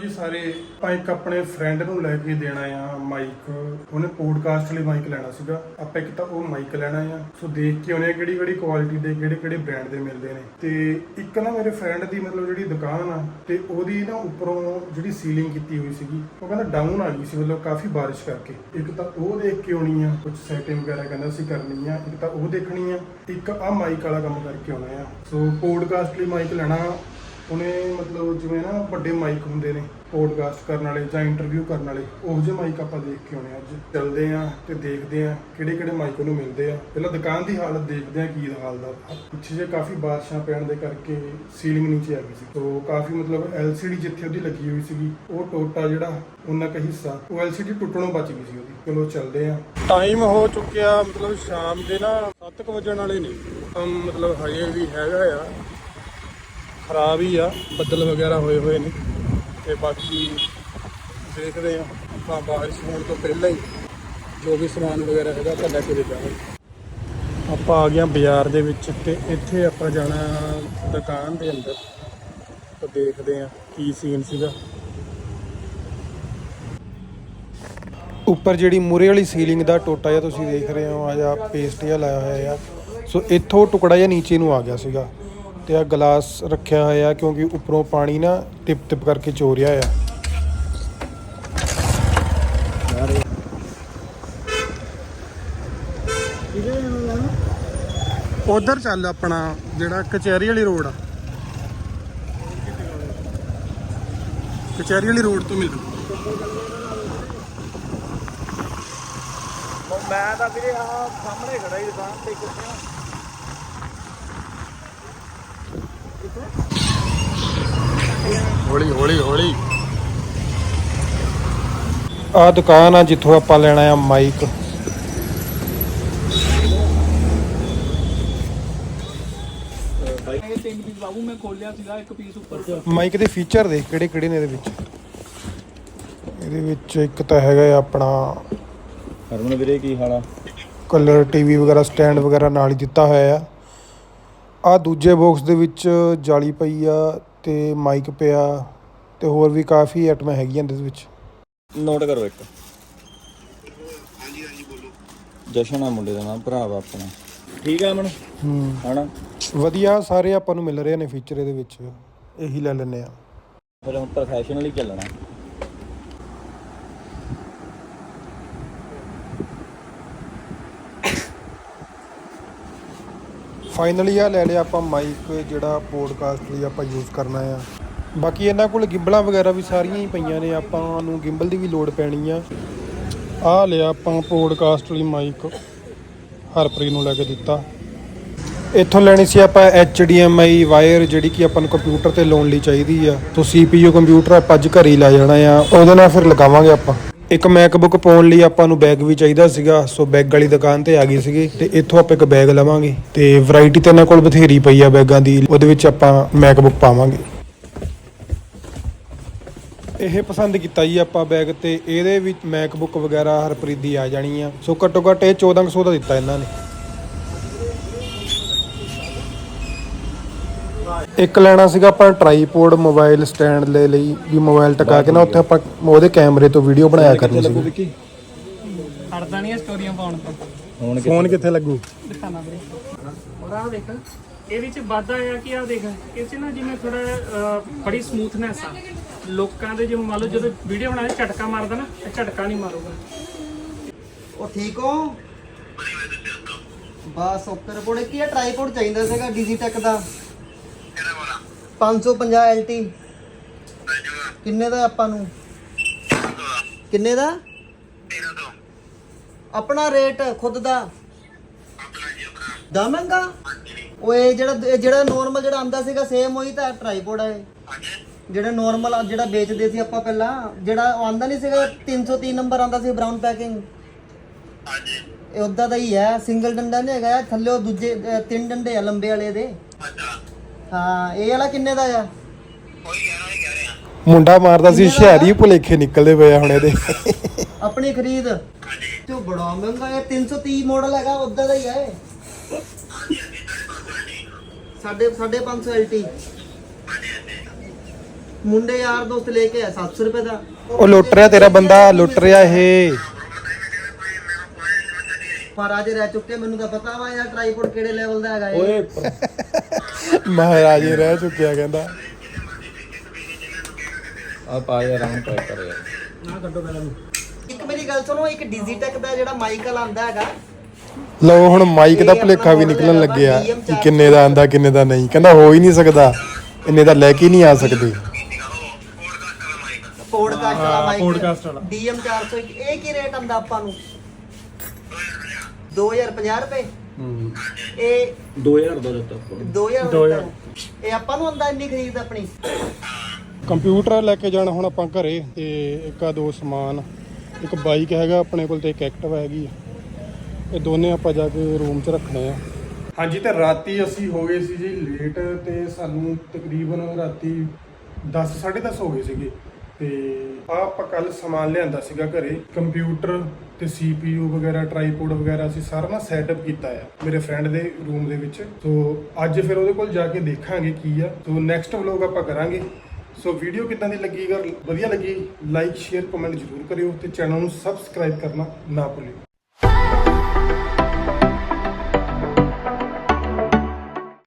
ਜੀ ਸਾਰੇ, ਆਪਾਂ ਇੱਕ ਆਪਣੇ ਫਰੈਂਡ ਨੂੰ ਲੈ ਕੇ ਦੇਣਾ ਆ ਮਾਈਕ ਉਹਨੇ ਪੋਡਕਾਸਟ ਲਈ ਮਾਈਕ ਲੈਣਾ ਸੀਗਾ। ਆਪਾਂ ਇੱਕ ਤਾਂ ਉਹ ਮਾਈਕ ਲੈਣਾ ਆ। ਸੋ ਦੇਖ ਕੇ ਉਹਨੇ ਕਿਹੜੀ ਕਿਹੜੀ ਕੁਆਲਿਟੀ ਦੇ, ਕਿਹੜੇ ਕਿਹੜੇ ਬ੍ਰਾਂਡ ਦੇ ਮਿਲਦੇ ਨੇ। ਤੇ ਇੱਕ ਨਾ ਮੇਰੇ ਫਰੈਂਡ ਦੀ ਮਤਲਬ ਜਿਹੜੀ ਦੁਕਾਨ ਆ, ਤੇ ਉਹਦੀ ਨਾ ਉੱਪਰੋਂ ਜਿਹੜੀ ਸੀਲਿੰਗ ਕੀਤੀ ਹੋਈ ਸੀਗੀ, ਉਹ ਕਹਿੰਦਾ ਡਾਊਨ ਆ ਗਈ ਸੀ, ਮਤਲਬ ਕਾਫੀ ਬਾਰਿਸ਼ ਕਰਕੇ। ਇੱਕ ਤਾਂ ਉਹ ਦੇਖ ਕੇ ਆਉਣੀ ਆ ਕੁਝ ਸੈਟਿੰਗ ਵਗੈਰਾ ਕਹਿੰਦਾ ਸੀ ਕਰਨੀ ਆ। ਇੱਕ ਤਾਂ ਉਹ ਦੇਖਣੀ ਆ, ਇੱਕ ਆ ਮਾਈਕ ਵਾਲਾ ਕੰਮ ਕਰਕੇ ਆਉਣਾ ਆ। ਸੋ ਪੋਡਕਾਸਟ ਲਈ ਮਾਈਕ ਲੈਣਾ ਉਹਨੇ ਮਤਲਬ ਜਿਵੇਂ ਨਾ ਵੱਡੇ ਮਾਈਕ ਹੁੰਦੇ ਨੇ ਪੋਡਕਾਸਟ ਕਰਨ ਵਾਲੇ ਜਾਂ ਇੰਟਰਵਿਊ ਕਰਨ ਵਾਲੇ, ਉਹ ਜਿਹੇ ਮਾਈਕ ਆਪਾਂ ਦੇਖ ਕੇ ਆਉਣੇ ਅੱਜ। ਚੱਲਦੇ ਆ ਤੇ ਦੇਖਦੇ ਆ ਕਿਹੜੇ ਕਿਹੜੇ ਮਾਈਕ ਉਹਨੂੰ ਮਿਲਦੇ ਆ। ਪਹਿਲਾਂ ਦੁਕਾਨ ਦੀ ਹਾਲਤ ਦੇਖਦੇ ਆ ਕੀ ਹਾਲ ਦਾ। ਪਿੱਛੇ ਜੇ ਕਾਫੀ ਬਾਰਿਸ਼ਾਂ ਪੈਣ ਦੇ ਕਰਕੇ ਸੀਲਿੰਗ ਨੀਚੇ ਆ ਗਈ ਸੀ। ਤੋਂ ਕਾਫੀ ਮਤਲਬ LCD ਜਿੱਥੇ ਉਹਦੀ ਲੱਗੀ ਹੋਈ ਸੀਗੀ, ਉਹ ਟੋਟਾ ਜਿਹੜਾ ਉਹਨਾਂ ਕਾ ਹਿੱਸਾ, ਉਹ LCD ਟੁੱਟਣੋਂ ਬਚ ਗਈ ਸੀ ਉਹਦੀ। ਚਲੋ ਚੱਲਦੇ ਆ ਟਾਈਮ ਹੋ ਚੁੱਕਿਆ, ਮਤਲਬ ਸ਼ਾਮ ਦੇ ਨਾ 7 ਵਜਣ ਵਾਲੇ ਨੇ। ਮਤਲਬ ਹਜੇ ਵੀ ਹੈਗਾ ਆ। ਖਰਾਬ ਹੀ ਆ, ਬੱਦਲ ਵਗੈਰਾ ਹੋਏ ਹੋਏ ਨੇ। ਤੇ ਬਾਕੀ ਦੇਖਦੇ ਆ ਆਪਾਂ ਬਾਰਿਸ਼ ਹੋਣ ਤੋਂ ਪਹਿਲਾਂ ਹੀ ਜੋ ਵੀ ਸਮਾਨ ਵਗੈਰਾ ਹੈਗਾ ਆਪਾਂ ਲੈ ਕੇ ਦੇ ਜਾਵਾਂਗੇ ਆਪਾਂ ਆ ਗਏ ਹਾਂ ਬਾਜ਼ਾਰ ਦੇ ਵਿੱਚ ਤੇ ਇੱਥੇ ਆਪਾਂ ਜਾਣਾ ਦੁਕਾਨ ਦੇ ਅੰਦਰ। ਤਾਂ ਦੇਖਦੇ ਆ ਕੀ ਸੀਨ ਸੀਗਾ। ਉੱਪਰ ਜਿਹੜੀ ਮੂਰੇ ਵਾਲੀ ਸੀਲਿੰਗ ਦਾ ਟੋਟਾ ਜਿਹਾ ਤੁਸੀਂ ਦੇਖ ਰਹੇ ਹੋ, ਆ ਜਾਂ ਪੇਸਟ ਜਿਹਾ ਲਾਇਆ ਹੋਇਆ ਆ। ਸੋ ਇੱਥੋਂ ਟੁਕੜਾ ਜਿਹਾ ਨੀਚੇ ਨੂੰ ਆ ਗਿਆ ਸੀਗਾ। ਤੇ ਆ ਗਲਾਸ ਰੱਖਿਆ ਹੋਇਆ ਕਿਉਂਕਿ ਉੱਪਰੋਂ ਪਾਣੀ ਨਾ ਟਿਪ ਟਿਪ ਕਰਕੇ ਚੋ ਰਿਹਾ ਆ। ਉਧਰ ਚੱਲ ਆਪਣਾ, ਜਿਹੜਾ ਕਚਹਿਰੀ ਵਾਲੀ ਰੋਡ ਆ। ਕਚਹਿਰੀ ਵਾਲੀ ਰੋਡ ਤੋਂ ਮਿਲੂ। ਮੈਂ ਤਾਂ ਵੀਰੇ ਆ ਸਾਹਮਣੇ ਖੜਾ ਹੀ ਦੁਕਾਨ ਤੇ ਕਿੱਥੇ ਆ? ਹੌਲੀ ਹੌਲੀ ਹੌਲੀ। ਆ ਦੁਕਾਨ ਆ ਜਿੱਥੋਂ ਆਪਾਂ ਲੈਣਾ ਆ ਮਾਈਕ। ਇਹ ਤਿੰਨ ਪੀਸ ਬਾਬੂ ਮੈਂ ਖੋਲਿਆ ਸੀਗਾ ਇੱਕ ਪੀਸ ਉੱਪਰ ਮਾਈਕ ਦੇ ਫੀਚਰ ਦੇਖ ਕਿਹੜੇ ਕਿਹੜੇ ਨੇ ਇਹਦੇ ਵਿੱਚ? ਇਹਦੇ ਵਿੱਚ ਇੱਕ ਤਾਂ ਹੈਗਾ ਆਪਣਾ ਹਰਮਨ ਵੀਰੇ ਕੀ ਹਾਲ ਕਲਰ ਟੀਵੀ ਵਗੈਰਾ ਸਟੈਂਡ ਵਗੈਰਾ ਨਾਲ ਹੀ ਦਿੱਤਾ ਹੋਇਆ ਆ। ਆ ਦੂਜੇ ਬਾਕਸ ਦੇ ਵਿੱਚ ਜਾਲੀ ਪਈ ਆ ਤੇ ਮਾਈਕ ਪਿਆ ਤੇ ਹੋਰ ਵੀ ਕਾਫੀ ਆਈਟਮਾਂ ਹੈਗੀਆਂ ਇਹਦੇ ਵਿੱਚ। ਨੋਟ ਕਰੋ ਇੱਕ। ਹਾਂਜੀ ਹਾਂਜੀ ਬੋਲੋ। ਜਸ਼ਨ ਆ ਮੁੰਡੇ ਦਾ ਨਾਮ ਭਰਾ ਵਾ ਆਪਣਾ। ਠੀਕ ਆ ਅਮਨ? ਹੂੰ। ਹਨਾ? ਵਧੀਆ ਸਾਰੇ ਆਪਾਂ ਨੂੰ ਮਿਲ ਰਹੇ ਨੇ ਫੀਚਰ ਇਹਦੇ ਵਿੱਚ। ਇਹੀ ਲੈ ਲੈਨੇ ਆ। ਫਿਰ ਹੁਣ ਪ੍ਰੋਫੈਸ਼ਨਲ ਹੀ ਚੱਲਣਾ। ਫਾਈਨਲੀ ਆ, ਲੈ ਲਿਆ ਆਪਾਂ ਮਾਈਕ ਜਿਹੜਾ ਪੋਡਕਾਸਟ ਲਈ ਆਪਾਂ ਯੂਜ਼ ਕਰਨਾ ਆ। ਬਾਕੀ ਇਹਨਾਂ ਕੋਲ ਗਿੰਬਲਾਂ ਵਗੈਰਾ ਵੀ ਸਾਰੀਆਂ ਹੀ ਪਈਆਂ ਨੇ, ਆਪਾਂ ਨੂੰ ਗਿੰਬਲ ਦੀ ਵੀ ਲੋੜ ਪੈਣੀ ਆ। ਆ ਲਿਆ ਆਪਾਂ ਪੋਡਕਾਸਟ ਲਈ ਮਾਈਕ ਹਰਪ੍ਰੀਤ ਨੂੰ ਲੈ ਕੇ ਦਿੱਤਾ। ਇੱਥੋਂ ਲੈਣੀ ਸੀ ਆਪਾਂ HDMI ਵਾਇਰ ਜਿਹੜੀ ਕਿ ਆਪਾਂ ਨੂੰ ਕੰਪਿਊਟਰ ਤੇ ਲਾਉਣ ਲਈ ਚਾਹੀਦੀ ਆ। ਤੋਂ CPU ਕੰਪਿਊਟਰ ਆਪਾਂ ਅੱਜ ਘਰੇ ਹੀ ਲੈ ਜਾਣਾ ਆ, ਉਹਦੇ ਨਾਲ ਫਿਰ ਲਗਾਵਾਂਗੇ ਆਪਾਂ। ਇੱਕ ਮੈਕਬੁੱਕ ਪਾਉਣ ਲਈ ਆਪਾਂ ਨੂੰ ਬੈਗ ਵੀ ਚਾਹੀਦਾ ਸੀਗਾ, ਸੋ ਬੈਗ ਵਾਲੀ ਦੁਕਾਨ ਤੇ ਆ ਗਈ ਸੀਗੀ ਤੇ ਇੱਥੋਂ ਆਪਾਂ ਇੱਕ ਬੈਗ ਲਵਾਂਗੇ ਤੇ ਵੈਰਾਈਟੀ ਤੇ ਇਹਨਾਂ ਕੋਲ ਬਥੇਰੀ ਪਈ ਆ ਬੈਗਾਂ ਦੀ, ਉਹਦੇ ਵਿੱਚ ਆਪਾਂ ਮੈਕਬੁੱਕ ਪਾਵਾਂਗੇ। ਇਹ ਪਸੰਦ ਕੀਤਾ ਜੀ ਆਪਾਂ ਬੈਗ ਤੇ, ਇਹਦੇ ਵਿੱਚ ਮੈਕਬੁੱਕ ਵਗੈਰਾ ਹਰਪ੍ਰੀਤ ਦੀ ਆ ਜਾਣੀ ਆ, ਸੋ ਘੱਟੋ ਘੱਟ ਇਹ 1400 ਦਾ ਦਿੱਤਾ ਇਹਨਾਂ ਨੇ। ਇੱਕ ਲੈਣਾ ਸੀਗਾ ਆਪਾਂ ਟ੍ਰਾਈਪੋਡ ਮੋਬਾਈਲ ਸਟੈਂਡ ਲੈ ਲਈ ਵੀ ਮੋਬਾਈਲ ਟਕਾ ਕੇ ਨਾ ਉੱਥੇ ਆਪਾਂ ਉਹਦੇ ਕੈਮਰੇ ਤੋਂ ਵੀਡੀਓ ਬਣਾਇਆ ਕਰਨੀ ਸੀ ਵਿੱਕੀ? ਹਟਦਾ ਨਹੀਂ ਸਟੋਰੀਆਂ ਪਾਉਣ ਤੋਂ। ਹੁਣ ਫੋਨ ਕਿੱਥੇ ਲੱਗੂ? ਦਿਖਾਣਾ ਵੀਰੇ। ਔਰ ਆ ਦੇਖ ਇਹ ਵਿੱਚ ਵਾਧਾ ਆ ਕਿ ਆ ਦੇਖ ਇਹ 'ਚ ਨਾ ਜਿਵੇਂ ਥੋੜਾ ਬੜੀ ਸਮੂਥਨੈਸ ਆ। ਲੋਕਾਂ ਦੇ ਜਿਵੇਂ ਮੰਨ ਲਓ ਜਦੋਂ ਵੀਡੀਓ ਬਣਾਏ ਝਟਕਾ ਮਾਰਦਾ ਨਾ ਇਹ ਝਟਕਾ ਨਹੀਂ ਮਾਰੂਗਾ। ਉਹ ਠੀਕ ਹੋ? ਬਸ ਓਕੇ ਰਿਪੋਰਟ ਕੀ ਟ੍ਰਾਈਪੋਡ ਚਾਹੀਦਾ ਸੀਗਾ ਡੀਜੀਟੈਕ ਦਾ। 550 LT ਕਿੰਨੇ ਦਾ ਆਪਾਂ ਨੂੰ? ਕਿੰਨੇ ਦਾ? ਆਪਣਾ ਰੇਟ ਖੁਦ ਦਾ। ਦਾ ਮਹਿੰਗਾ? ਓਏ ਜਿਹੜਾ ਇਹ ਜਿਹੜਾ ਨਾਰਮਲ ਜਿਹੜਾ ਆਂਦਾ ਸੀਗਾ ਸੇਮ ਉਹੀ ਤਾਂ ਟ੍ਰਾਈਪੋਡ ਹੈ ਜਿਹੜਾ ਨਾਰਮਲ ਜਿਹੜਾ ਵੇਚਦੇ ਸੀ ਆਪਾਂ ਪਹਿਲਾਂ ਜਿਹੜਾ ਉਹ ਆਂਦਾ ਨਹੀਂ ਸੀਗਾ 303 ਨੰਬਰ ਆਂਦਾ ਸੀ ਬ੍ਰਾਊਨ ਪੈਕਿੰਗ ਇਹ ਉਦਾਂ ਦਾ ਹੀ ਹੈ ਸਿੰਗਲ ਡੰਡਾ ਨਹੀਂ ਹੈਗਾ ਥੱਲੇ ਉਹ ਦੂਜੇ ਅਹ, ਤਿੰਨ ਡੰਡੇ ਆ ਲੰਬੇ ਵਾਲੇ ਦੇ। ਹਾਂ ਇਹ ਵਾਲਾ ਕਿੰਨੇ ਦਾ ਆ? ਮੁੰਡਾ ਮਾਰਦਾ ਸੀ ਹੁਸ਼ਿਆਰੀ ਭੁਲੇਖੇ ਨਿਕਲਦੇ ਪਏ ਆ ਹੁਣ ਇਹਦੇ। ਆਪਣੀ ਖਰੀਦ? ਤੇ ਉਹ ਬੜਾ ਮਹਿੰਗਾ ਹੈ 330 ਮਾਡਲ ਹੈਗਾ ਉਦਾਂ ਦਾ ਹੀ ਹੈ ਸਾਡੇ 550 LT ਮੁੰਡੇ ਯਾਰ ਦੋਸਤ ਲੈ ਕੇ ਆਇਆ 700 ਰੁਪਏ ਦਾ। ਉਹ ਲੁੱਟ ਰਿਹਾ ਤੇਰਾ ਬੰਦਾ ਲੁੱਟ ਰਿਹਾ ਇਹ। ਪਰ ਅੱਜ ਰਹਿ ਚੁੱਕੇ ਮੈਨੂੰ ਤਾਂ ਪਤਾ ਵਾ ਯਾਰ ਟ੍ਰਾਈਪੋਡ ਕਿਹੜੇ ਲੈਵਲ ਦਾ ਹੈਗਾ ਇਹ। ਓਏ। ਮਹਾਰਾਜੇ ਰਹਿ ਚੁੱਕਿਆ ਕਹਿੰਦਾ। ਆ ਪਾ ਯਾਰ ਆਉਂ ਪੈਕ ਕਰ ਯਾਰ। ਨਾ ਕੱਢੋ ਪਹਿਲਾਂ ਨੂੰ। ਇੱਕ ਮੇਰੀ ਗੱਲ ਸੁਣੋ ਇੱਕ ਡਿਜੀਟੈਕ ਦਾ ਜਿਹੜਾ ਮਾਈਕਲ ਆਂਦਾ ਹੈਗਾ। ਲਓ ਹੁਣ ਮਾਈਕ ਦਾ ਭੁਲੇਖਾ ਵੀ ਨਿਕਲਣ ਲੱਗਿਆ ਕਿ ਕਿੰਨੇ ਦਾ ਆਂਦਾ ਕਿੰਨੇ ਦਾ ਨਹੀਂ। ਕਹਿੰਦਾ ਹੋ ਹੀ ਨਹੀਂ ਸਕਦਾ ਇੰਨੇ ਦਾ ਲੈ ਕੇ ਹੀ ਨਹੀਂ ਆ ਸਕਦੇ। ਪੋਡਕਾਸਟ ਵਾਲਾ ਮਾਈਕ podcast ਵਾਲਾ। DM 400 ਇਹ ਕੀ ਰੇਟ ਆਂਦਾ ਆਪਾਂ ਨੂੰ? 2050 ਰੁਪਏ। ਇਹ 2000 ਦਾ ਦਿੱਤਾ ਆਪਾਂ 2000 ਦੋ ਹਜ਼ਾਰ। ਰੁਪਏ ਇਹ ਆਪਾਂ ਨੂੰ ਆਂਦਾ ਇੰਨੀ ਖਰੀਦ ਆਪਣੀ? ਕੰਪਿਊਟਰ ਲੈ ਕੇ ਜਾਣਾ ਹੁਣ ਆਪਾਂ ਘਰੇ ਤੇ ਇੱਕ ਆ ਦੋ ਸਮਾਨ ਇੱਕ ਬਾਈਕ ਹੈਗਾ ਆਪਣੇ ਕੋਲ ਤੇ ਇੱਕ ਐਕਟਿਵਾ ਹੈਗੀ ਆ। ਇਹ ਦੋਨੇ ਆਪਾਂ ਜਾ ਕੇ ਰੂਮ 'ਚ ਰੱਖਣੇ ਆ। ਹਾਂਜੀ ਤੇ ਰਾਤੀ ਅਸੀਂ ਹੋ ਗਏ ਸੀ ਜੀ ਲੇਟ ਤੇ ਸਾਨੂੰ ਤਕਰੀਬਨ ਰਾਤੀ 10 10:30 ਹੋ ਗਏ ਸੀਗੇ। ਤੇ ਆ ਆਪਾਂ ਕੱਲ ਸਮਾਨ ਲਿਆਂਦਾ ਸੀਗਾ ਘਰੇ, ਕੰਪਿਊਟਰ ਤੇ CPU ਵਗੈਰਾ ਟ੍ਰਾਈਪੋਡ ਵਗੈਰਾ ਅਸੀਂ ਸਾਰਾ ਨਾ ਸੈਟਅਪ ਕੀਤਾ ਆ ਮੇਰੇ ਫਰੈਂਡ ਦੇ ਰੂਮ ਦੇ ਵਿੱਚ। ਸੋ ਅੱਜ ਫਿਰ ਉਹਦੇ ਕੋਲ ਜਾ ਕੇ ਦੇਖਾਂਗੇ ਕੀ ਆ। ਸੋ ਨੈਕਸਟ ਵਲੋਗ ਆਪਾਂ ਕਰਾਂਗੇ। ਸੋ ਵੀਡੀਓ ਕਿੱਦਾਂ ਦੀ ਲੱਗੀ? ਅਗਰ ਵਧੀਆ ਲੱਗੀ ਲਾਈਕ ਸ਼ੇਅਰ ਕਮੈਂਟ ਜ਼ਰੂਰ ਕਰਿਓ ਤੇ ਚੈਨਲ ਨੂੰ ਸਬਸਕ੍ਰਾਈਬ ਕਰਨਾ ਨਾ ਭੁੱਲਿਓ।